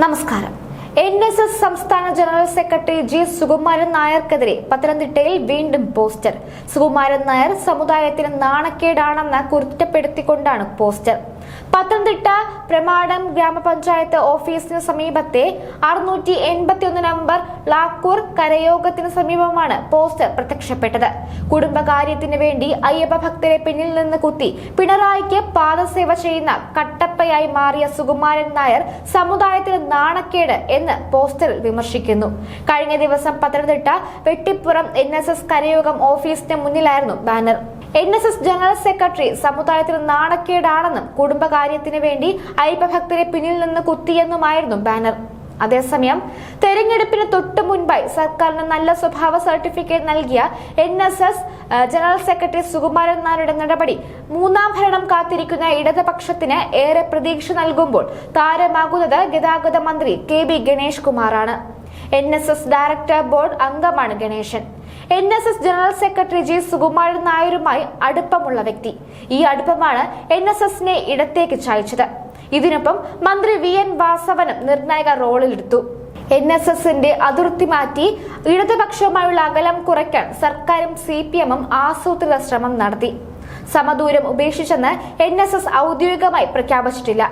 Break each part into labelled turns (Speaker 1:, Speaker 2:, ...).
Speaker 1: നമസ്കാരം. N S S സംസ്ഥാന general secretary G Sukumaran നായർക്കെതിരെ പത്തനംതിട്ടയിൽ വീണ്ടും പോസ്റ്റർ. സുകുമാരൻ നായർ സമുദായത്തിന് നാണക്കേടാണെന്ന് കുറ്റപ്പെടുത്തിക്കൊണ്ടാണ് പോസ്റ്റർ. പത്തനംതിട്ട പ്രമാടം ഗ്രാമപഞ്ചായത്ത് ഓഫീസിന് സമീപത്തെ അറുന്നൂറ്റി എൺപത്തിയൊന്ന് നമ്പർ ലാക്കൂർ കരയോഗത്തിന് സമീപമാണ് പോസ്റ്റർ പ്രത്യക്ഷപ്പെട്ടത്. കുടുംബകാര്യത്തിന് വേണ്ടി അയ്യപ്പ ഭക്തരെ പിന്നിൽ നിന്ന് കുത്തി പിണറായിക്ക് പാദസേവ ചെയ്യുന്ന കട്ടപ്പയായി മാറിയ സുകുമാരൻ നായർ സമുദായത്തിന് നാണക്കേട് എന്ന് പോസ്റ്ററിൽ വിമർശിക്കുന്നു. കഴിഞ്ഞ ദിവസം പത്തനംതിട്ട വെട്ടിപ്പുറം എൻ കരയോഗം ഓഫീസിന് മുന്നിലായിരുന്നു banner. N S S general secretary സമുദായത്തിന് നാണക്കേടാണെന്നും കുടുംബകാര്യത്തിന് വേണ്ടി അയ്യപ്പഭക്തരെ പിന്നിൽ നിന്ന് കുത്തിയെന്നുമായിരുന്നു ബാനർ. അതേസമയം തെരഞ്ഞെടുപ്പിന് തൊട്ടു മുൻപായി സർക്കാരിന് നല്ല സ്വഭാവ സർട്ടിഫിക്കറ്റ് നൽകിയ N S S general secretary Sukumaran നായരുടെ നടപടി മൂന്നാം ഭരണം കാത്തിരിക്കുന്ന ഇടതുപക്ഷത്തിന് ഏറെ പ്രതീക്ഷ നൽകുമ്പോൾ താരമാകുന്നത് ഗതാഗത മന്ത്രി കെ ബി ഗണേഷ് കുമാറാണ്. N S S director board അംഗമാണ് Ganeshan. N S S general secretary G Sukumaran നായരുമായി അടുപ്പമുള്ള വ്യക്തി. ഈ അടുപ്പമാണ് എൻ എസ് എസിനെ ഇടത്തേക്ക് ചായച്ചത്. ഇതിനൊപ്പം മന്ത്രി വി എൻ വാസവനും നിർണായക റോളിലെടുത്തു. എൻ എസ് എസിന്റെ അതിർത്തി മാറ്റി ഇടതുപക്ഷവുമായുള്ള അകലം കുറയ്ക്കാൻ സർക്കാരും സി പി എമ്മും ആസൂത്രിത ശ്രമം നടത്തി. സമദൂരം ഉപേക്ഷിച്ചെന്ന് എൻ എസ് എസ് ഔദ്യോഗികമായി പ്രഖ്യാപിച്ചിട്ടില്ല.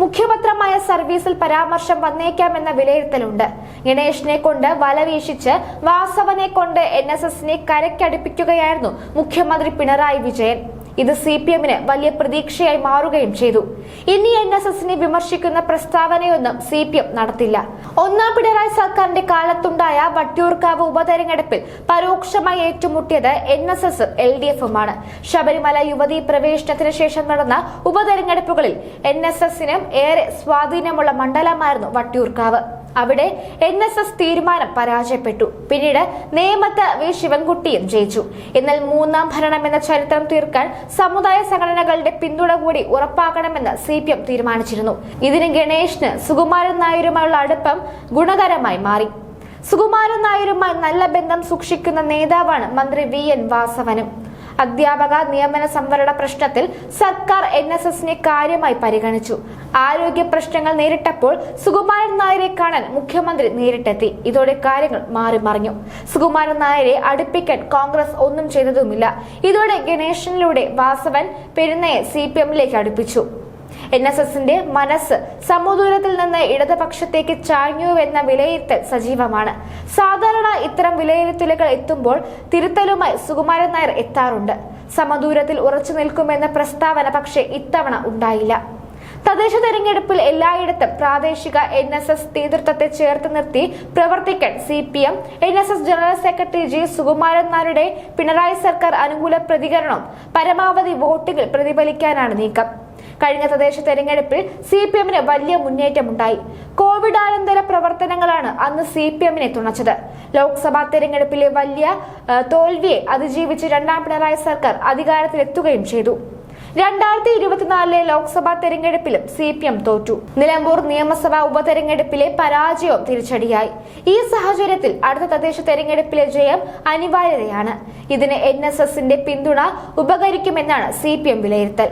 Speaker 1: മുഖ്യപത്രമായ സർവീസിൽ പരാമർശം വന്നേക്കാമെന്ന വിലയിരുത്തലുണ്ട്. ഗണേഷിനെ കൊണ്ട് വലവീശിച്ച് വാസവനെ കൊണ്ട് എൻ എസ് എസിനെ കരയ്ക്കടുപ്പിക്കുകയായിരുന്നു മുഖ്യമന്ത്രി പിണറായി വിജയൻ. ഇത് സി പി എമ്മിന് വലിയ പ്രതീക്ഷയായി മാറുകയും ചെയ്തു. ഇനി എൻ എസ് എസിനെ വിമർശിക്കുന്ന പ്രസ്താവനയൊന്നും സി പി എം നടത്തില്ല. ഒന്നാം പിണറായി സർക്കാരിന്റെ കാലത്തുണ്ടായ വട്ടിയൂർക്കാവ് ഉപതെരഞ്ഞെടുപ്പിൽ പരോക്ഷമായി ഏറ്റുമുട്ടിയത് N S S L D എഫുമാണ് Sabarimala യുവതീ പ്രവേശനത്തിന് ശേഷം നടന്ന ഉപതെരഞ്ഞെടുപ്പുകളിൽ എൻ എസ് എസിനും ഏറെ സ്വാധീനമുള്ള മണ്ഡലമായിരുന്നു വട്ടിയൂർക്കാവ്. അവിടെ എൻ എസ് എസ് തീരുമാനം പരാജയപ്പെട്ടു. പിന്നീട് നേമത്ത് വി. ശിവൻകുട്ടിയും ജയിച്ചു. എന്നാൽ മൂന്നാം ഭരണം എന്ന ചരിത്രം തീർക്കാൻ സമുദായ സംഘടനകളുടെ പിന്തുണ കൂടി ഉറപ്പാക്കണമെന്ന് സി പി എം തീരുമാനിച്ചിരുന്നു. ഇതിന് ഗണേഷിന് സുകുമാരൻ നായരുമായുള്ള അടുപ്പം ഗുണകരമായി മാറി. സുകുമാരൻ നായരുമായി നല്ല ബന്ധം സൂക്ഷിക്കുന്ന നേതാവാണ് മന്ത്രി വി എൻ വാസവനും. അധ്യാപക നിയമന സംവരണ പ്രശ്നത്തിൽ സർക്കാർ എൻ എസ് എസിനെ കാര്യമായി പരിഗണിച്ചു. ആരോഗ്യ പ്രശ്നങ്ങൾ നേരിട്ടപ്പോൾ സുകുമാരൻ നായരെ കാണാൻ മുഖ്യമന്ത്രി നേരിട്ടെത്തി. ഇതോടെ കാര്യങ്ങൾ മാറി മറിഞ്ഞു. സുകുമാരൻ നായരെ അടുപ്പിക്കാൻ കോൺഗ്രസ് ഒന്നും ചെയ്തതുമില്ല. ഇതോടെ ഗണേശനിലൂടെ വാസവൻ പെരുന്നയെ സി പി എമ്മിലേക്ക് അടുപ്പിച്ചു. എൻ എസ് എസിന്റെ മനസ്സ് സമുദൂരത്തിൽ നിന്ന് ഇടതുപക്ഷത്തേക്ക് ചാഞ്ഞുവെന്ന വിലയിരുത്തൽ സജീവമാണ്. സാധാരണ ഇത്തരം വിലയിരുത്തലുകൾ എത്തുമ്പോൾ തിരുത്തലുമായി സുകുമാരൻ നായർ എത്താറുണ്ട്. സമദൂരത്തിൽ ഉറച്ചു നിൽക്കുമെന്ന പ്രസ്താവന പക്ഷേ ഇത്തവണ ഉണ്ടായില്ല. തദ്ദേശ തെരഞ്ഞെടുപ്പിൽ എല്ലായിടത്തും പ്രാദേശിക എൻ എസ് എസ് നേതൃത്വത്തെ ചേർത്ത് നിർത്തി പ്രവർത്തിക്കാൻ C P M N S S general secretary G Sukumaran നായരുടെ പിണറായി സർക്കാർ അനുകൂല പ്രതികരണം പരമാവധി വോട്ടുകൾ പ്രതിഫലിക്കാനാണ് നീക്കം. കഴിഞ്ഞ തദ്ദേശ തെരഞ്ഞെടുപ്പിൽ സി പി എമ്മിന് വലിയ മുന്നേറ്റമുണ്ടായി. കോവിഡാനന്തര പ്രവർത്തനങ്ങളാണ് അന്ന് സി പി എമ്മിനെ തുണച്ചത്. ലോക്സഭാ തെരഞ്ഞെടുപ്പിലെ വലിയ തോൽവിയെ അതിജീവിച്ച് രണ്ടാം പിണറായി സർക്കാർ അധികാരത്തിലെത്തുകയും ചെയ്തു. രണ്ടായിരത്തി ഇരുപത്തിനാലിലെ ലോക്സഭാ തെരഞ്ഞെടുപ്പിലും സി പി എം തോറ്റു. നിലമ്പൂർ നിയമസഭാ ഉപതെരഞ്ഞെടുപ്പിലെ പരാജയവും തിരിച്ചടിയായി. ഈ സാഹചര്യത്തിൽ അടുത്ത തദ്ദേശ തെരഞ്ഞെടുപ്പിലെ ജയം അനിവാര്യതയാണ്. ഇതിന് എൻ എസ് എസിന്റെ പിന്തുണ ഉപകരിക്കുമെന്നാണ് സി പി എം വിലയിരുത്തൽ.